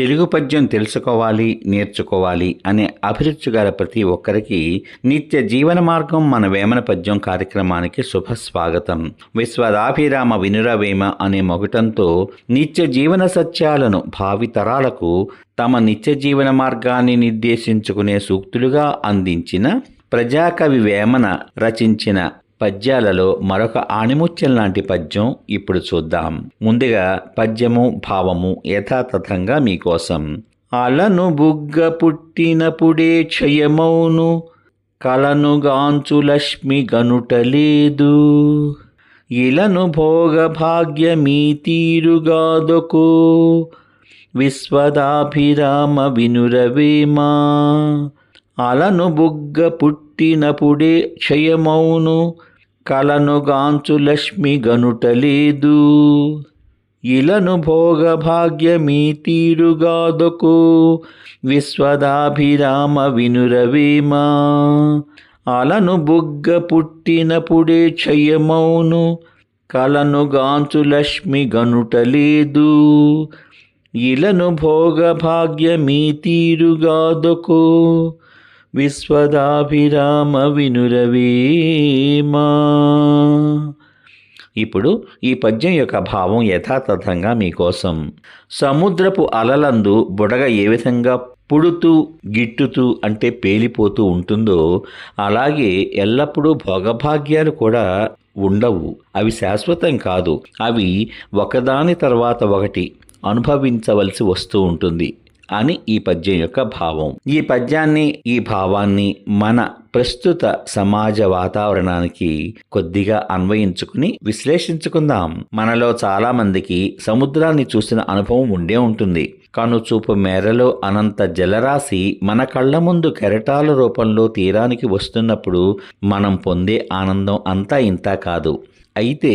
తెలుగు పద్యం తెలుసుకోవాలి నేర్చుకోవాలి అనే అభిరుచి గల ప్రతి ఒక్కరికి నిత్య జీవన మార్గం మన వేమన పద్యం కార్యక్రమానికి శుభ స్వాగతం. విశ్వదాభిరామ వినురవేమ అనే మొగటంతో నిత్య జీవన సత్యాలను భావితరాలకు తమ నిత్య జీవన మార్గాన్ని నిర్దేశించుకునే సూక్తులుగా అందించిన ప్రజాకవి వేమన రచించిన పద్యాలలో మరొక ఆణిముత్యం లాంటి పద్యం ఇప్పుడు చూద్దాం. ముందుగా పద్యము భావము యథాతథంగా మీకోసం. అలను బుగ్గ పుట్టినప్పుడే క్షయమౌను కలను గాంచు లక్ష్మి గనుటలేదు ఇలను భోగ భాగ్యమీ తీరుగాదొకో విశ్వదాభిరామ వినురవేమా. అలను బుగ్గ పుట్టినప్పుడే క్షయమౌను కలను గాంచు లక్ష్మి గనుటలేదు. ఇలను భోగభాగ్యమీ తీరుగాదొకు విశ్వదాభిరామ వినురవేమా. అలను బుగ్గ పుట్టినప్పుడే క్షయమౌను. కలను గాంచు లక్ష్మి గనుటలేదు. ఇలను భోగభాగ్యమీ తీరుగాదొకు విశ్వదాభిరామ వినురవీమా ఇప్పుడు ఈ పద్యం యొక్క భావం యథాతథంగా మీకోసం. సముద్రపు అలలందు బుడగ ఏ విధంగా పుడుతూ గిట్టుతూ అంటే పేలిపోతూ ఉంటుందో అలాగే ఎల్లప్పుడూ భోగభాగ్యాలు కూడా ఉండవు. అవి శాశ్వతం కాదు. అవి ఒకదాని తర్వాత ఒకటి అనుభవించవలసి వస్తూ ఉంటుంది. అని ఈ పద్యం యొక్క భావం. ఈ పద్యాన్ని ఈ భావాన్ని మన ప్రస్తుత సమాజ వాతావరణానికి కొద్దిగా అన్వయించుకుని విశ్లేషించుకుందాం. మనలో చాలా మందికి సముద్రాన్ని చూసిన అనుభవం ఉండే ఉంటుంది. కనుచూపు మేరలో అనంత జలరాశి మన కళ్ళ ముందు కెరటాల రూపంలో తీరానికి వస్తున్నప్పుడు మనం పొందే ఆనందం అంతా ఇంత కాదు. అయితే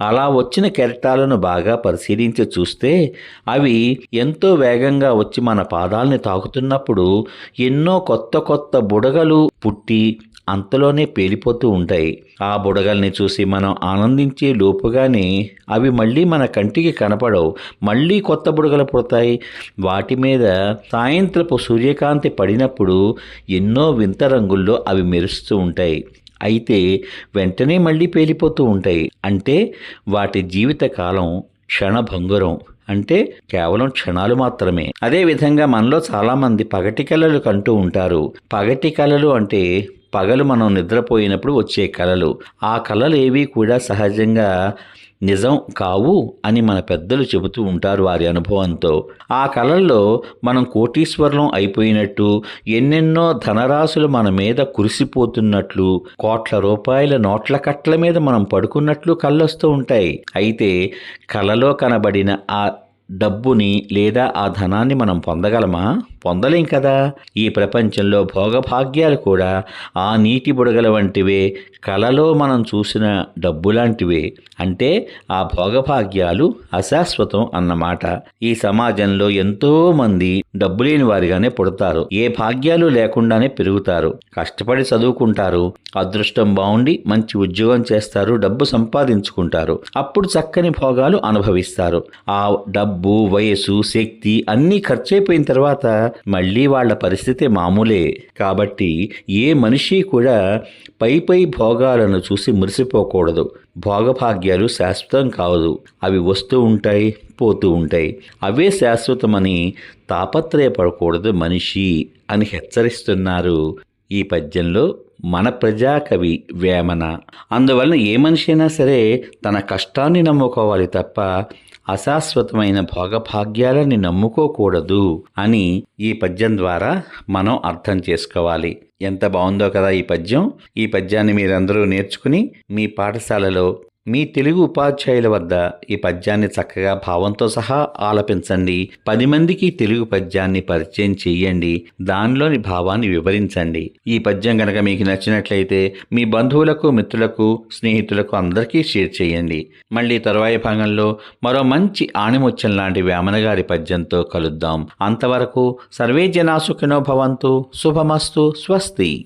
అలా వచ్చిన కెరటాలను బాగా పరిశీలించి చూస్తే అవి ఎంతో వేగంగా వచ్చి మన పాదాలని తాకుతున్నప్పుడు ఎన్నో కొత్త కొత్త బుడగలు పుట్టి అంతలోనే పేలిపోతూ ఉంటాయి. ఆ బుడగల్ని చూసి మనం ఆనందించే లోపుగానే అవి మళ్ళీ మన కంటికి కనపడవు. మళ్ళీ కొత్త బుడగలు పుడతాయి. వాటి మీద సాయంత్రపు సూర్యకాంతి పడినప్పుడు ఎన్నో వింత రంగుల్లో అవి మెరుస్తూ ఉంటాయి. అయితే వెంటనే మళ్ళీ పేలిపోతూ ఉంటాయి. అంటే వాటి జీవితకాలం క్షణభంగురం. అంటే కేవలం క్షణాలు మాత్రమే. అదే విధంగా మనలో చాలామంది పగటి కళలు కంటూ ఉంటారు. పగటి కళలు అంటే పగలు మనం నిద్రపోయినప్పుడు వచ్చే కళలు ఆ కళలు ఏవి కూడా సహజంగా నిజం కావు అని మన పెద్దలు చెబుతూ ఉంటారు వారి అనుభవంతో. ఆ కళల్లో మనం కోటీశ్వరం అయిపోయినట్టు ఎన్నెన్నో ధనరాశులు మన మీద కురిసిపోతున్నట్లు కోట్ల రూపాయల నోట్ల కట్ల మీద మనం పడుకున్నట్లు కళ్ళొస్తూ ఉంటాయి. అయితే కళలో కనబడిన ఆ డబ్బుని లేదా ఆ ధనాన్ని మనం పొందగలమా? పొందలేం కదా. ఈ ప్రపంచంలో భోగభాగ్యాలు కూడా ఆ నీటి బుడగల వంటివే. కలలో మనం చూసిన డబ్బు లాంటివే అంటే ఆ భోగభాగ్యాలు అశాశ్వతం అన్నమాట. ఈ సమాజంలో ఎంతో మంది డబ్బు లేని వారిగానే పుడతారు. ఏ భాగ్యాలు లేకుండానే పెరుగుతారు. కష్టపడి చదువుకుంటారు. అదృష్టం బాగుండి మంచి ఉద్యోగం చేస్తారు. డబ్బు సంపాదించుకుంటారు. అప్పుడు చక్కని భోగాలు అనుభవిస్తారు. ఆ డబ్బు వయసు శక్తి అన్నీ ఖర్చయిపోయిన తర్వాత మళ్ళీ వాళ్ళ పరిస్థితి మామూలే. కాబట్టి ఏ మనిషి కూడా పై పై భోగాలను చూసి మురిసిపోకూడదు. భోగభాగ్యాలు శాశ్వతం కాదు. అవి వస్తూ ఉంటాయి పోతూ ఉంటాయి. అవే శాశ్వతమని తాపత్రయపడకూడదు మనిషి అని హెచ్చరిస్తున్నారు ఈ పద్యంలో మన ప్రజాకవి వేమన. అందువలన ఏ మనిషి అయినా సరే తన కష్టాన్ని నమ్ముకోవాలి తప్ప అశాశ్వతమైన భోగభాగ్యాలని నమ్ముకోకూడదు అని ఈ పద్యం ద్వారా మనం అర్థం చేసుకోవాలి. ఎంత బాగుందో కదా ఈ పద్యం. ఈ పద్యాన్ని మీరందరూ నేర్చుకుని మీ పాఠశాలలో మీ తెలుగు ఉపాధ్యాయుల వద్ద ఈ పద్యాన్ని చక్కగా భావంతో సహా ఆలపించండి. పది మందికి తెలుగు పద్యాన్ని పరిచయం చేయండి. దానిలోని భావాన్ని వివరించండి. ఈ పద్యం కనుక మీకు నచ్చినట్లయితే మీ బంధువులకు మిత్రులకు స్నేహితులకు అందరికీ షేర్ చేయండి. మళ్ళీ తరువాయి భాగంలో మరో మంచి ఆణిముత్యం లాంటి వేమన గారి పద్యంతో కలుద్దాం. అంతవరకు సర్వే జనా సుఖినో భవంతు. శుభమస్తు. స్వస్తి.